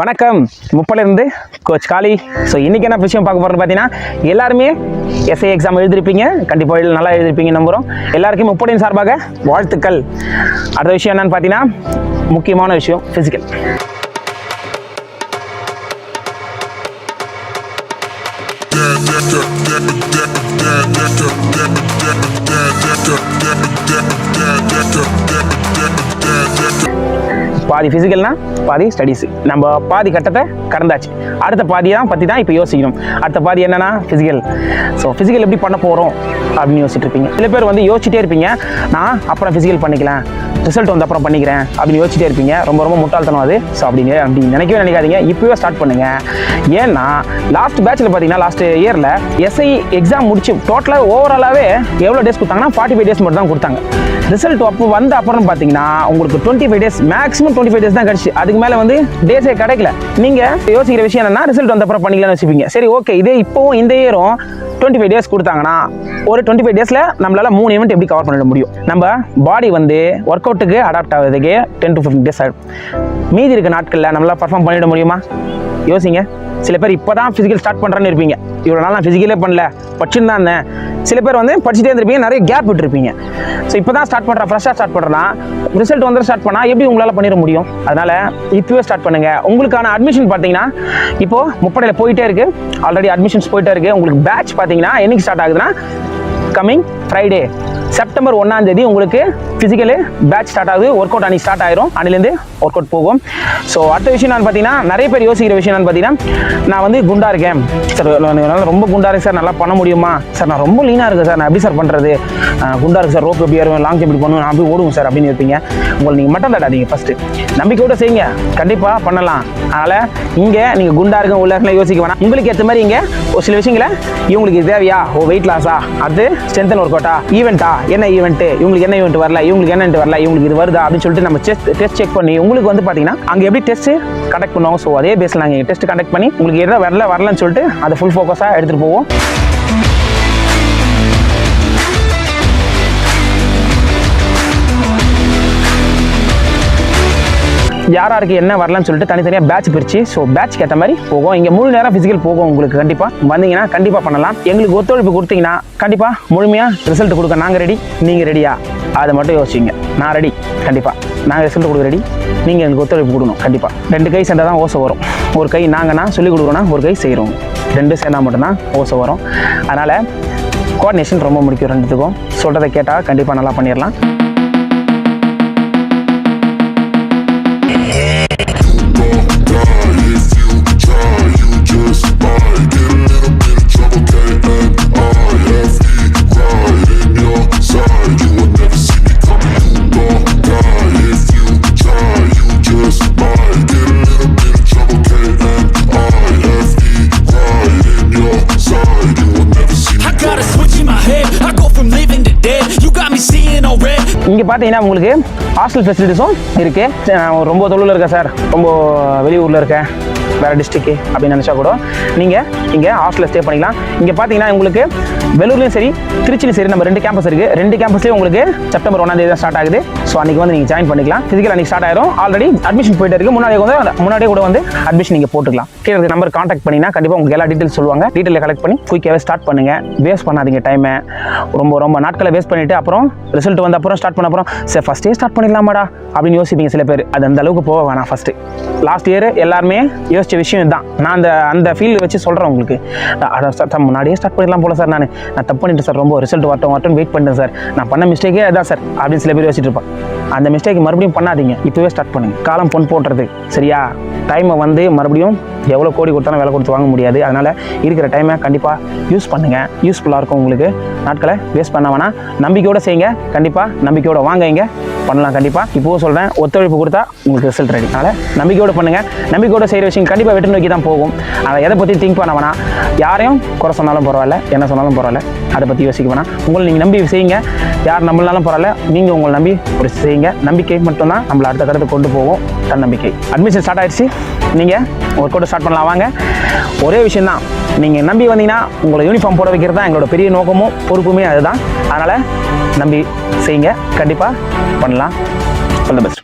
வணக்கம். முப்பலேருந்து கோச் காளி. ஸோ இன்றைக்கி என்ன விஷயம் பார்க்க போகிறோம்னு பார்த்தீங்கன்னா எல்லாருமே எஸ்ஐ எக்ஸாம் எழுதிருப்பீங்க. கண்டிப்பாக நல்லா எழுதிருப்பீங்க நம்புகிறோம் எல்லாருக்கும் முப்படையின் சார்பாக வாழ்த்துக்கள். அடுத்த விஷயம் என்னன்னு பார்த்தீங்கன்னா முக்கியமான விஷயம் ஃபிசிக்கல் பாதி ஃபிசிக்கல்னா பாதி ஸ்டடீஸ் நம்ம பாதி கட்டத்தை கடந்தாச்சு. அடுத்த பாதி தான் பற்றி தான் இப்போ யோசிக்கணும். அடுத்த பாதி என்னன்னா ஃபிசிக்கல் ஸோ ஃபிசிக்கல் எப்படி பண்ண போகிறோம் அப்படின்னு யோசிச்சுட்டு இருப்பீங்க சில பேர் வந்து யோசிச்சுட்டே இருப்பீங்க. நான் அப்புறம் ஃபிசிக்கல் பண்ணிக்கலாம். ரிசல்ட் வந்து அப்புறம் பண்ணிக்கிறேன் அப்படின்னு யோசிச்சுட்டே இருப்பீங்க. ரொம்ப ரொம்ப முட்டாள்தனம் அது. ஸோ அப்படிங்க அப்படி நினைக்கவே நினைக்காதீங்க. இப்போவே ஸ்டார்ட் பண்ணுங்க. ஏன்னா லாஸ்ட் பேட்சில் பார்த்தீங்கன்னா லாஸ்ட் இயரில் எஸ்ஐ எக்ஸாம் முடிச்சு டோட்டலாக ஓவராலாகவே எவ்வளோ டேஸ் கொடுத்தாங்கன்னா ஃபார்ட்டி ஃபைவ் டேஸ் மட்டும் தான் கொடுத்தாங்க. ரிசல்ட் அப்போ வந்த அப்புறம் பார்த்தீங்கன்னா உங்களுக்கு twenty five days maximum twenty five days தான் கிடச்சி அதுக்கு மேலே வந்து டேஸே கிடைக்கல. நீங்கள் யோசிக்கிற விஷயம் என்னன்னா ரிசல்ட் வந்த அப்புறம் பண்ணிக்கலாம்னு வச்சுப்பீங்க. சரி ஓகே இதே இப்போவும் இந்த இயரும் டுவெண்ட்டி ஃபைவ் டேஸ் கொடுத்தாங்கன்னா ஒரு டுவெண்ட்டி ஃபைவ் டேஸில் நம்மளால் மூணு ஈவெண்ட் எப்படி கவர் பண்ணிட முடியும்? நம்ம பாடி வந்து ஒர்க் அவுட்டுக்கு அடாப்ட் ஆகிறதுக்கு டென் டு ஃபிஃப்டின் டேஸ் ஆகும். மீதி இருக்க நாட்களில் நம்மளால் பர்ஃபார்ம் பண்ணிட முடியுமா? யோசிங்க. சில பேர் இப்போ தான் ஃபிசிக்கல் ஸ்டார்ட் பண்ணுறேன்னு இருப்பீங்க. இவ்வளோ நாள் நான் ஃபிசிக்கலே பண்ணல. படிச்சுன்னு தான் இருந்தேன் சில பேர் வந்து படிச்சுட்டே இருந்திருப்பீங்க. நிறைய கேப் விட்டுருப்பீங்க. ஸோ இப்போ தான் ஸ்டார்ட் பண்ணுறேன் ஃப்ரெஷ்ஷாக ஸ்டார்ட் பண்ணுறேன்னா ரிசல்ட் வந்து ஸ்டார்ட் பண்ணால் எப்படி உங்களால் பண்ணிட முடியும்? அதனால் இப்போவே ஸ்டார்ட் பண்ணுங்கள் உங்களுக்கான அட்மிஷன் பார்த்தீங்கன்னா இப்போது முப்படையில் போயிட்டே இருக்குது ஆல்ரெடி அட்மிஷன்ஸ் போயிட்டே இருக்குது உங்களுக்கு பேட்ச் பார்த்தீங்கன்னா என்னைக்கு ஸ்டார்ட் ஆகுதுன்னா கம்மிங் ஃப்ரைடே செப்டம்பர் ஒன்றாம் தேதி உங்களுக்கு ஃபிசிக்கலு பேட்ச் ஸ்டார்ட் ஆகுது. ஒர்க் அவுட் அன்னைக்கு ஸ்டார்ட் ஆயிரும். அன்னிலேருந்து ஒர்க் அவுட் போகும். ஸோ அடுத்த விஷயம் நான் பார்த்தீங்கன்னா நிறைய பேர் யோசிக்கிற விஷயம் என்னன்னு பார்த்தீங்கன்னா நான் வந்து குண்டா இருக்கேன். சார் என்னால் ரொம்ப குண்டா இருக்கு சார். நல்லா பண்ண முடியுமா? சார் நான் ரொம்ப லீனாக இருக்கேன் சார். நான் எப்படி சார் பண்ணுறது குண்டா இருக்கு சார். ரோப் எப்படி ஏறுவேன்? லாங் எப்படி பண்ணுவேன்? நான் அப்படி ஓடுவோம் சார் அப்படின்னு இருப்பீங்க. உங்களை நீங்கள் மட்டும் தடாதீங்க ஃபஸ்ட்டு நம்பிக்கையோட செய்யுங்க. கண்டிப்பாக பண்ணலாம். அதனால் இங்கே நீங்கள் குண்டா இருக்க உள்ள இருக்கலாம் யோசிக்க வேணாம். உங்களுக்கு ஏற்ற மாதிரி இங்கே ஒரு சில விஷயங்களை இவங்களுக்கு தேவையா? ஓ வெயிட் லாஸா அது ஸ்ட்ரென்தன் ஒர்க் அவுட்டா ஈவெண்ட்டா என்ன ஈவெண்ட்டு இவங்களுக்கு என்ன ஈவெண்ட் வரல? இவங்களுக்கு என்ன வரல? இவங்களுக்கு இது வருதா? அப்படின்னு சொல்லிட்டு நம்ம டெஸ்ட் டெஸ்ட் செக் பண்ணி உங்களுக்கு வந்து பார்த்தீங்கன்னா அங்கே எப்படி டெஸ்ட் கண்டக்ட் பண்ணுவாங்க? ஸோ அதே பேஸில் நாங்கள் டெஸ்ட் கண்டக்ட் பண்ணி உங்களுக்கு எதாவது வரல வரலன்னு சொல்லிட்டு அதை ஃபுல் ஃபோக்கஸாக எடுத்துகிட்டு போவோம். யார் யாருக்கு என்ன வரலன்னு சொல்லிட்டு தனித்தனியாக பேட்ச் பிரிச்சு ஸோ பேட்ச் ஏற்ற மாதிரி போகும். இங்கே முழு நேரம் ஃபிசிக்கல் போகும் உங்களுக்கு கண்டிப்பாக வந்தீங்கன்னா கண்டிப்பாக பண்ணலாம். எங்களுக்கு ஒத்துழைப்பு கொடுத்தீங்கன்னா கண்டிப்பாக முழுமையாக ரிசல்ட் கொடுக்க நாங்கள் ரெடி நீங்கள் ரெடியா அதை மட்டும் யோசிச்சிங்க நான் ரெடி கண்டிப்பாக நாங்கள் ரிசல்ட் கொடுக்க ரெடி நீங்கள் எங்களுக்கு ஒத்துழைப்பு கொடுக்கணும் கண்டிப்பாக ரெண்டு கை சேர்ந்தால் தான் ஓசை வரும். ஒரு கை நாங்கள்னா சொல்லிக் கொடுக்குறோன்னா ஒரு கை செய்கிறோம் ரெண்டு சேர்ந்தால் மட்டும்தான் ஓசை வரும். அதனால் கோஆர்டினேஷன் ரொம்ப முக்கியம் ரெண்டுத்துக்கும். சொல்கிறத கேட்டால் கண்டிப்பாக நல்லா பண்ணிடலாம். From living to dead. You got me seeing all red. இங்கே பார்த்தீங்கன்னா உங்களுக்கு ஹாஸ்டல் ஃபெசிலிட்டிஸும் இருக்குது நான் ரொம்ப தொழில் இருக்கேன் சார் ரொம்ப வெளியூரில் இருக்கேன் வேறு டிஸ்ட்ரிக்கு அப்படின்னு நினச்சா கூட நீங்கள் இங்கே ஹாஸ்டலில் ஸ்டே பண்ணிக்கலாம். இங்கே பார்த்தீங்கன்னா உங்களுக்கு வெள்ளூர்லேயும் சரி திருச்சிலையும் சரி நம்ம ரெண்டு கேம்பஸ் இருக்குது ரெண்டு கேம்பஸ்லேயும் உங்களுக்கு செப்டம்பர் ஒன்றாம் தேதி தான் ஸ்டார்ட் ஆகுது. ஸோ அன்றைக்கி வந்து நீங்கள் ஜாயின் பண்ணிக்கலாம். ஃபிசிக்கல் அன்றைக்கி ஸ்டார்ட் ஆயிரும். ஆல்ரெடி அட்மிஷன் போயிட்டு இருக்குது முன்னாடியே வந்து முன்னாடியே கூட வந்து அட்மிஷன் நீங்கள் போட்டுக்கலாம். கீழே நம்பர் காண்டாக்ட் பண்ணினா கண்டிப்பாக உங்களுக்கு எல்லா டீட்டெயில்ஸ் சொல்லுவாங்க. டீட்டெயில் கலெக்ட் பண்ணி குயிக்காகவே ஸ்டார்ட் பண்ணுங்கள் வேஸ்ட் பண்ணாதீங்க டைமை ரொம்ப ரொம்ப நாட்களை வேஸ்ட் பண்ணிவிட்டு அப்புறம் ரிசல்ட் வந்த அப்புறம் ஸ்டார்ட் பண்ண அப்புறம் சரி ஃபஸ்ட்டே ஸ்டார்ட் பண்ணிடலாமாடா அப்படின்னு யோசிப்பீங்க சில பேர். அது அந்த அளவுக்கு போக வேணாம் ஃபஸ்ட்டு லாஸ்ட் இயர் எல்லாருமே யோசிச்ச விஷயம் இதுதான் நான் அந்த அந்த ஃபீல்டு வச்சு சொல்கிறேன் உங்களுக்கு. அட சார் முன்னாடியே ஸ்டார்ட் பண்ணிடலாம் போல சார் நான். நான் தப்பு பண்ணிட்டேன் சார் ரொம்ப ரிசல்ட் வரட்டும் வரட்டும் வெயிட் பண்ணிட்டேன் சார் நான் பண்ண மிஸ்டேக்கே அதான் சார் அப்படின்னு சில பேர் யோசிச்சுட்டு இருப்பான் அந்த மிஸ்டேக் மறுபடியும் பண்ணாதீங்க. இப்போவே ஸ்டார்ட் பண்ணுங்க. காலம் பொன் போடுறது சரியா? டைமை வந்து மறுபடியும் எவ்வளோ கோடி கொடுத்தாலும் வேலை கொடுத்து வாங்க முடியாது. அதனால் இருக்கிற டைமை கண்டிப்பாக யூஸ் பண்ணுங்கள் யூஸ்ஃபுல்லாக இருக்கும் உங்களுக்கு. நாட்களை வேஸ்ட் பண்ண வேணாம். நம்பிக்கையோடு செய்யுங்க. கண்டிப்பாக நம்பிக்கையோடு வாங்க இங்கே பண்ணலாம் கண்டிப்பாக இப்போவும் சொல்கிறேன் ஒத்துழைப்பு கொடுத்தா உங்களுக்கு ரிசல்ட் ரெடி அதனால் நம்பிக்கையோடு பண்ணுங்கள் நம்பிக்கையோட செய்கிற விஷயம் கண்டிப்பாக வெற்றி நோக்கி தான் போகும். அதை எதை பற்றி திங்க் பண்ண வேணாம். யாரையும் குறை சொன்னாலும் பரவாயில்ல. என்ன சொன்னாலும் பரவாயில்ல. அதை பற்றி யோசிக்க வேணாம். உங்களை நீங்கள் நம்பி செய்யுங்க. யார் நம்மளாலும் பரவாயில்ல. நீங்கள் உங்களை நம்பி ஒரு செய்யுங்க. நம்பிக்கை மட்டும்தான் நம்மளை அடுத்த கட்டத்துக்கு கொண்டு போகும். தன்னம்பிக்கை. அட்மிஷன் ஸ்டார்ட் ஆயிடுச்சு. நீங்கள் ஒர்க் அவுட் ஸ்டார்ட் பண்ணலாம். வாங்க. ஒரே விஷயம் தான் நீங்கள் நம்பி வந்தீங்கன்னா உங்களை யூனிஃபார்ம் போட வைக்கிறது தான் எங்களோட பெரிய நோக்கமும் பொறுப்புமே அதுதான். அதனால் நம்பி செய்யுங்க. கண்டிப்பாக பண்ணலாம். All the best